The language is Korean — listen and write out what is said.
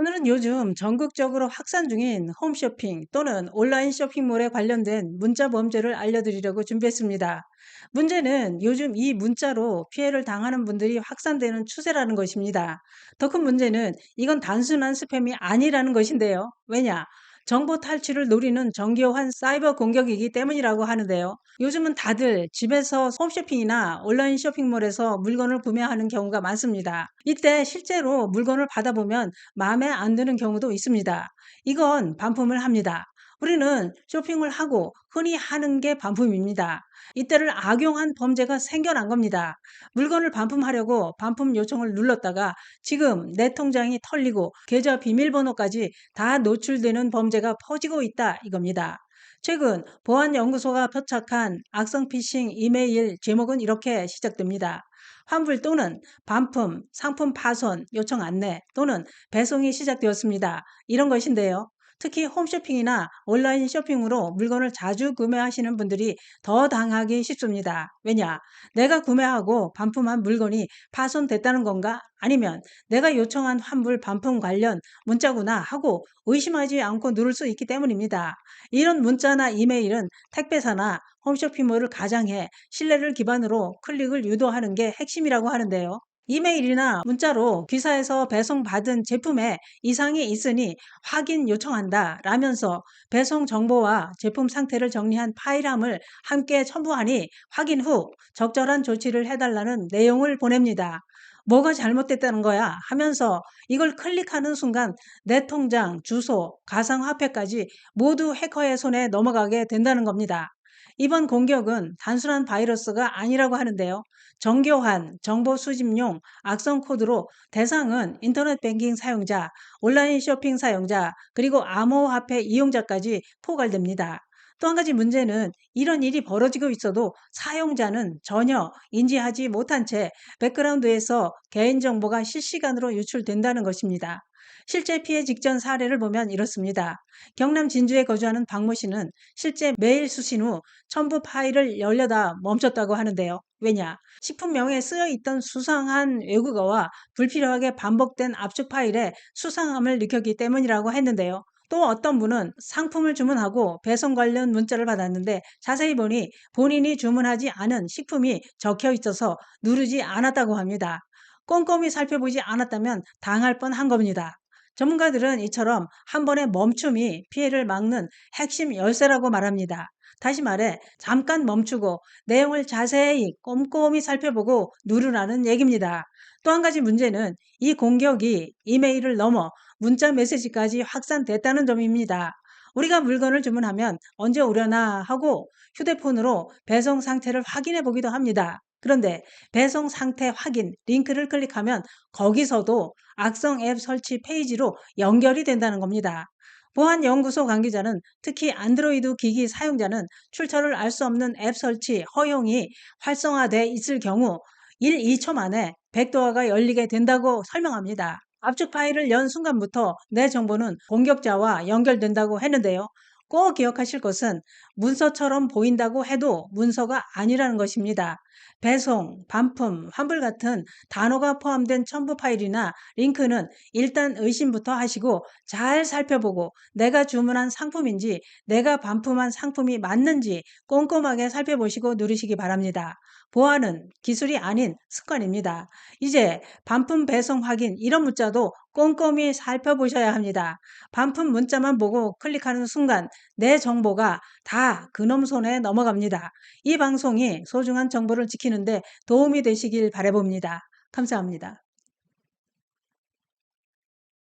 오늘은 요즘 전국적으로 확산 중인 홈쇼핑 또는 온라인 쇼핑몰에 관련된 문자 범죄를 알려드리려고 준비했습니다. 문제는 요즘 이 문자로 피해를 당하는 분들이 확산되는 추세라는 것입니다. 더 큰 문제는 이건 단순한 스팸이 아니라는 것인데요. 왜냐? 정보 탈취를 노리는 정교한 사이버 공격이기 때문이라고 하는데요. 요즘은 다들 집에서 홈쇼핑이나 온라인 쇼핑몰에서 물건을 구매하는 경우가 많습니다. 이때 실제로 물건을 받아보면 마음에 안 드는 경우도 있습니다. 이건 반품을 합니다. 우리는 쇼핑을 하고 흔히 하는 게 반품입니다. 이때를 악용한 범죄가 생겨난 겁니다. 물건을 반품하려고 반품 요청을 눌렀다가 지금 내 통장이 털리고 계좌 비밀번호까지 다 노출되는 범죄가 퍼지고 있다 이겁니다. 최근 보안연구소가 포착한 악성 피싱 이메일 제목은 이렇게 시작됩니다. 환불 또는 반품, 상품 파손, 요청 안내 또는 배송이 시작되었습니다. 이런 것인데요. 특히 홈쇼핑이나 온라인 쇼핑으로 물건을 자주 구매하시는 분들이 더 당하기 쉽습니다. 왜냐? 내가 구매하고 반품한 물건이 파손됐다는 건가? 아니면 내가 요청한 환불 반품 관련 문자구나 하고 의심하지 않고 누를 수 있기 때문입니다. 이런 문자나 이메일은 택배사나 홈쇼핑몰을 가장해 신뢰를 기반으로 클릭을 유도하는 게 핵심이라고 하는데요. 이메일이나 문자로 기사에서 배송받은 제품에 이상이 있으니 확인 요청한다 라면서 배송 정보와 제품 상태를 정리한 파일함을 함께 첨부하니 확인 후 적절한 조치를 해달라는 내용을 보냅니다. 뭐가 잘못됐다는 거야 하면서 이걸 클릭하는 순간 내 통장, 주소, 가상화폐까지 모두 해커의 손에 넘어가게 된다는 겁니다. 이번 공격은 단순한 바이러스가 아니라고 하는데요. 정교한 정보 수집용 악성 코드로 대상은 인터넷 뱅킹 사용자, 온라인 쇼핑 사용자, 그리고 암호화폐 이용자까지 포괄됩니다. 또 한 가지 문제는 이런 일이 벌어지고 있어도 사용자는 전혀 인지하지 못한 채 백그라운드에서 개인정보가 실시간으로 유출된다는 것입니다. 실제 피해 직전 사례를 보면 이렇습니다. 경남 진주에 거주하는 박모 씨는 실제 메일 수신 후 첨부 파일을 열려다 멈췄다고 하는데요. 왜냐? 식품명에 쓰여 있던 수상한 외국어와 불필요하게 반복된 압축 파일에 수상함을 느꼈기 때문이라고 했는데요. 또 어떤 분은 상품을 주문하고 배송 관련 문자를 받았는데 자세히 보니 본인이 주문하지 않은 식품이 적혀 있어서 누르지 않았다고 합니다. 꼼꼼히 살펴보지 않았다면 당할 뻔한 겁니다. 전문가들은 이처럼 한 번의 멈춤이 피해를 막는 핵심 열쇠라고 말합니다. 다시 말해 잠깐 멈추고 내용을 자세히 꼼꼼히 살펴보고 누르라는 얘기입니다. 또 한 가지 문제는 이 공격이 이메일을 넘어 문자 메시지까지 확산됐다는 점입니다. 우리가 물건을 주문하면 언제 오려나 하고 휴대폰으로 배송 상태를 확인해 보기도 합니다. 그런데 배송 상태 확인 링크를 클릭하면 거기서도 악성 앱 설치 페이지로 연결이 된다는 겁니다. 보안연구소 관계자는 특히 안드로이드 기기 사용자는 출처를 알 수 없는 앱 설치 허용이 활성화돼 있을 경우 1, 2초 만에 백도어가 열리게 된다고 설명합니다. 압축 파일을 연 순간부터 내 정보는 공격자와 연결된다고 했는데요. 꼭 기억하실 것은 문서처럼 보인다고 해도 문서가 아니라는 것입니다. 배송, 반품, 환불 같은 단어가 포함된 첨부 파일이나 링크는 일단 의심부터 하시고 잘 살펴보고 내가 주문한 상품인지 내가 반품한 상품이 맞는지 꼼꼼하게 살펴보시고 누르시기 바랍니다. 보안은 기술이 아닌 습관입니다. 이제 반품 배송 확인 이런 문자도 꼼꼼히 살펴보셔야 합니다. 반품 문자만 보고 클릭하는 순간 내 정보가 다 그놈 손에 넘어갑니다. 이 방송이 소중한 정보를 지키는데 도움이 되시길 바라봅니다. 감사합니다.